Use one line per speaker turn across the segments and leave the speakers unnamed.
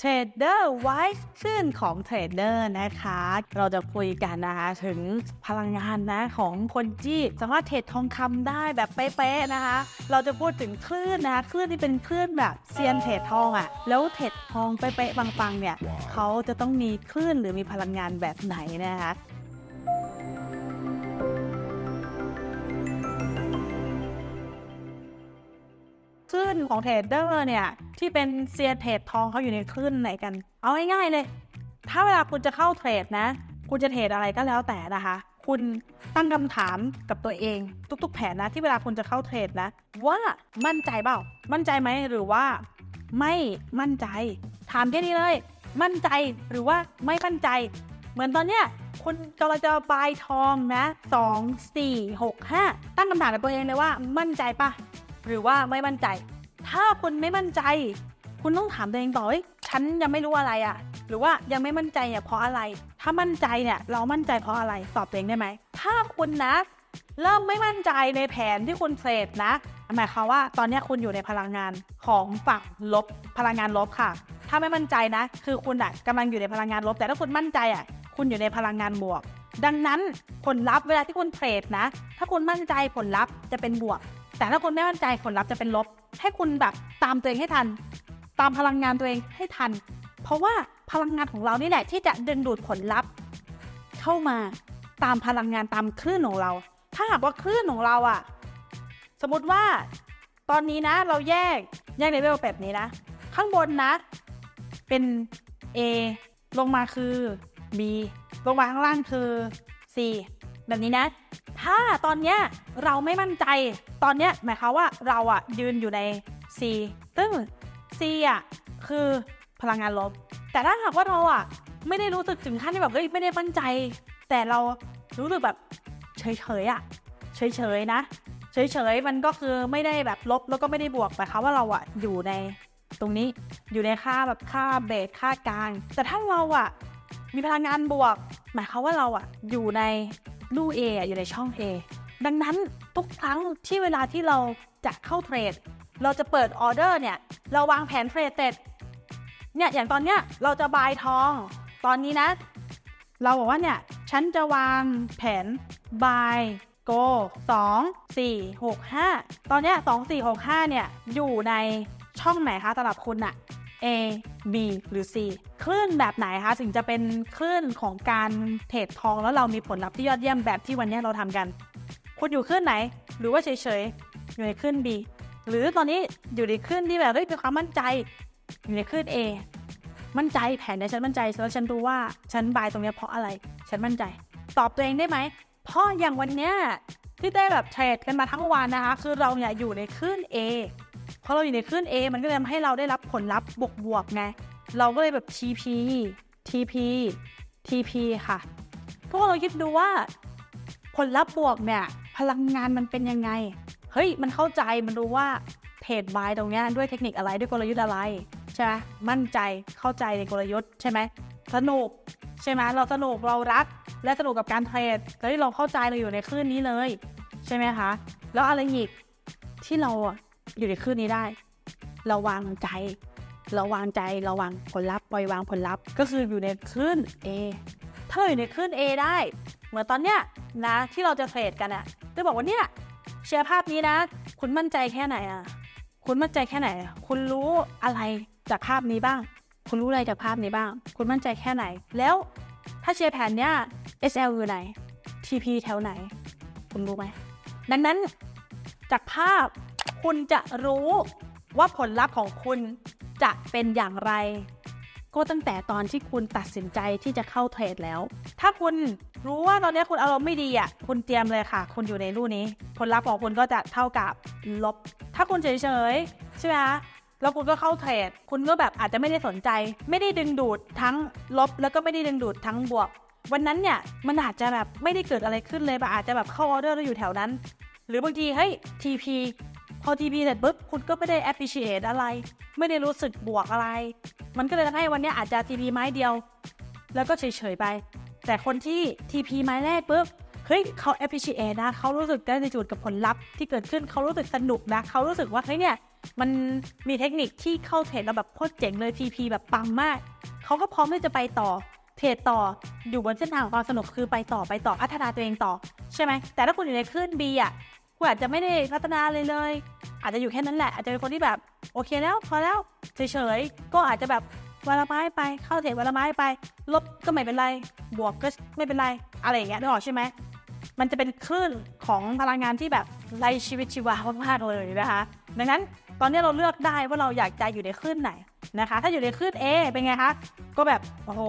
เทรดเดอร์ไวท์ขึ้นของเทรดเดอร์นะคะ เราจะคุยกันนะคะถึงพลังงานนะของคนที่สามารถเทรดทองคำได้แบบเป๊ะๆนะคะ เราจะพูดถึงคลื่นนะคลื่นที่เป็นคลื่นแบบเซียนเทรดทองอะ่ะ แล้วเทรดทองเป๊ะๆปังๆเนี่ยเขาจะต้องมีคลื่นหรือมีพลังงานแบบไหนนะคะ ลื่นของเทรดเดอร์เนี่ย ที่เป็นเซียนเทรดทองเขาอยู่ในคลื่นไหนกัน เอาง่ายๆเลย ถ้าเวลาคุณจะเข้าเทรดนะ คุณจะเทรดอะไรก็แล้วแต่นะคะ คุณตั้งคำถามกับตัวเอง ทุก ๆ แผนนะที่เวลาคุณจะเข้าเทรดนะ ว่ามั่นใจเปล่า มั่นใจไหมหรือว่า ไม่มั่นใจ ถามแค่นี้เลย มั่นใจหรือว่าไม่มั่นใจ เหมือนตอนเนี้ยคุณกำลังจะบายทองนะสองสี่หกห้าตั้งคำถามกับตัวเองเลยว่ามั่นใจปะ หรือว่าไม่มั่นใจ ถ้าคุณไม่มั่นใจ คุณต้องถามตัวเองต่อเฮ้ยฉันยังไม่รู้อะไรอะ่ะ หรือว่ายังไม่มั่นใจเนี่ยเพราะอะไร ถ้ามั่นใจเนี่ยเรามั่นใจเพราะอะไรตอบตัวเองได้ไหม ถ้าคุณนะ เริ่มไม่มั่นใจในแผนที่คุณเทรดนะหมายความว่าตอนนี้คุณอยู่ในพลังงานของฝั่งลบพลังงานลบค่ะ ถ้าไม่มั่นใจนะ คือคุณอะกำลังอยู่ในพลังงานลบ แต่ถ้าคุณมั่นใจอะ คุณอยู่ในพลังงานบวก ดังนั้นผลลัพธ์เวลาที่คุณเทรดนะ ถ้าคุณมั่นใจผลลัพธ์จะเป็นบวก แต่ถ้าคุณไม่มั่นใจผลลัพธ์จะเป็นลบ ให้คุณแบบตามตัวเองให้ทัน ตามพลังงานตัวเองให้ทัน เพราะว่าพลังงานของเรานี่แหละที่จะดึงดูดผลลัพธ์ เข้ามาตามพลังงานตามคลื่นของเรา ถ้าหากว่าคลื่นของเราอะสมมติว่าตอนนี้นะเราแยกแยกเลเวลแบบนี้นะ ข้างบนนะ เป็น A ลงมาคือ B ลงมาข้างล่างคือ C แบบนี้นะ ถ้าตอนเนี้ยเราไม่มั่นใจ ตอนเนี้ยหมายความว่าเราอะยืนอยู่ใน C ซึ่ง C อะคือพลังงานลบ แต่ถ้าหากว่าเราอะไม่ได้รู้สึกถึงขั้นที่แบบเฮ้ยไม่ได้มั่นใจ แต่เรารู้สึกแบบเฉยๆอะเฉยๆนะ เฉยๆมันก็คือไม่ได้แบบลบแล้วก็ไม่ได้บวกหมายความว่าเราอะอยู่ในตรงนี้อยู่ในค่าแบบค่าเบสค่ากลาง แต่ถ้าเราอะมีพลังงานบวก หมายความว่าเราอะอยู่ใน ลู่ A ออยู่ในช่อง A ดังนั้นทุกครั้งที่เวลาที่เราจะเข้าเทรด เราจะเปิดออเดอร์เนี่ย เราวางแผนเทรดเสร็จเนี่ยอย่างตอนเนี้ยเราจะบายทอง ตอนนี้นะ เราบอกว่าเนี่ย ฉันจะวางแผน buy go 2 4 6 5ตอนเนี้ย2 4 6 5เนี่ย อยู่ในช่องไหนคะสำหรับคุณอะ A B หรือ C คลื่นแบบไหนคะถึงจะเป็นคลื่นของการเทรดทองแล้วเรามีผลลัพธ์ที่ยอดเยี่ยมแบบที่วันนี้เราทำกัน คุณอยู่คลื่นไหน หรือว่าเฉยๆ อยู่ในคลื่น B หรือตอนนี้อยู่ในคลื่นที่แบบเฮ้ยมีความมั่นใจ อยู่ในคลื่น A มั่นใจแผนเนี่ยฉันมั่นใจแล้วฉันรู้ว่าฉันบายตรงเนี้ยเพราะอะไร ฉันมั่นใจ ตอบตัวเองได้ไหมเพราะอย่างวันเนี้ยที่ได้แบบเทรดกันมาทั้งวันนะคะ คือเราเนี่ยอยู่ในคลื่น A เพ ราะเราอยู่ในคลื่น A มันก็เลยทำให้เราได้รับผลลัพธ์บวกๆไง เราก็เลยแบบ TP TP TP ค่ะ พวกเราคิดดูว่า ผลลัพธ์บวกเนี่ย พลังงานมันเป็นยังไง เฮ้ย มันเข้าใจ มันรู้ว่าเทรดบายตรงเนี้ยด้วยเทคนิคอะไร ด้วยกลยุทธ์อะไร ใช่ไหมมั่นใจ เข้าใจในกลยุทธ์ใช่ไหม สนุก ใช่ไหม เราสนุก เรารัก และสนุกกับการเทรดแล้วที่เราเข้าใจเราอยู่ในคลื่นนี้เลย ใช่ไหมคะ แล้วอะไรอีกที่เรา อยู่ในคลื่นนี้ได้ เราวางใจ เราวางใจเราวางผลลัพธ์ปล่อยวางผลลัพธ์ก็คืออยู่ในคลื่น A ถ้าเราอยู่ในคลื่น A ได้ เหมือนตอนเนี้ยนะที่เราจะเทรดกันอะจะบอกว่าเนี่ยแชร์ภาพนี้นะ คุณมั่นใจแค่ไหนอะคุณมั่นใจแค่ไหนอะคุณรู้อะไรจากภาพนี้บ้าง คุณรู้อะไรจากภาพนี้บ้าง คุณมั่นใจแค่ไหน แล้วถ้าแชร์แผนเนี้ย SL อยู่ไหน TP แถวไหน คุณรู้ไหม ดังนั้นจากภาพ คุณจะรู้ว่าผลลัพธ์ของคุณจะเป็นอย่างไร ก็ตั้งแต่ตอนที่คุณตัดสินใจที่จะเข้าเทรดแล้ว ถ้าคุณรู้ว่าตอนนี้คุณอารมณ์ไม่ดีอะ คุณเตรียมเลยค่ะ คุณอยู่ในรูนี้ ผลลัพธ์ของคุณก็จะเท่ากับลบ ถ้าคุณเฉยๆใช่ไหมคะแล้วคุณก็เข้าเทรด คุณก็แบบอาจจะไม่ได้สนใจ ไม่ได้ดึงดูดทั้งลบ แล้วก็ไม่ได้ดึงดูดทั้งบวก วันนั้นเนี่ยมันอาจจะแบบไม่ได้เกิดอะไรขึ้นเลยแบบอาจจะแบบเข้าออเดอร์แล้วอยู่แถวนั้น หรือบางทีเฮ้ย TP อ TP เสร็จปุ๊บคุณก็ไม่ได้ appreciate อะไร ไม่ได้รู้สึกบวกอะไร มันก็เลยทำให้วันนี้อาจจะ TP ไม้เดียว แล้วก็เฉยๆไป แต่คนที่ TP ไม้แรกปุ๊บเฮ้ยเขา appreciate นะเขารู้สึกได้ในจุดกับผลลัพธ์ที่เกิดขึ้นเขารู้สึกสนุกนะเขารู้สึกว่าเฮ้ยเนี่ยมันมีเทคนิคที่เข้าเทรดแล้วแบบโคตรเจ๋งเลย TP แบบปังมากเขาก็พร้อมที่จะไปต่อเทรดต่ออยู่บนเส้นทางของความสนุกคือไปต่อไปต่อพัฒนาตัวเองต่อใช่ไหมแต่ถ้าคุณอยู่ในคลื่น B อะคุณอาจจะไม่ได้พัฒนาเลยเลย อาจจะอยู่แค่นั้นแหละ อาจจะเป็นคนที่แบบโอเคแล้วพอแล้วเฉยๆก็อาจจะแบบวันละไม้ไปเข้าเทรดวันละไม้ไป ลบก็ไม่เป็นไร บวกก็ไม่เป็นไรอะไรอย่างเงี้ยนึกออกใช่ไหมมันจะเป็นคลื่นของพลังงานที่แบบไร้ชีวิตชีวามากๆเลยนะคะดังนั้นตอนนี้เราเลือกได้ว่าเราอยากจะอยู่ในคลื่นไหนนะคะ ถ้าอยู่ในคลื่น A เป็นไงคะก็แบบโอ้โห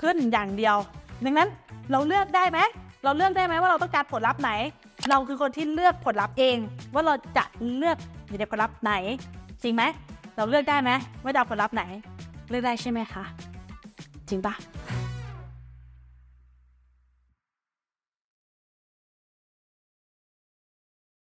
ขึ้นอย่างเดียว ดังนั้นเราเลือกได้ไหมเราเลือกได้ไหมว่าเราต้องการผลลัพธ์ไหน เราคือคนที่เลือกผลลัพธ์เอง ว่าเราจะเลือกอยู่ในผลลัพธ์ไหน จริงไหม เราเลือกได้ไหมว่าจะเอาผลลัพธ์ไหน เลือกได้ใช่ไหมคะ จริงปะ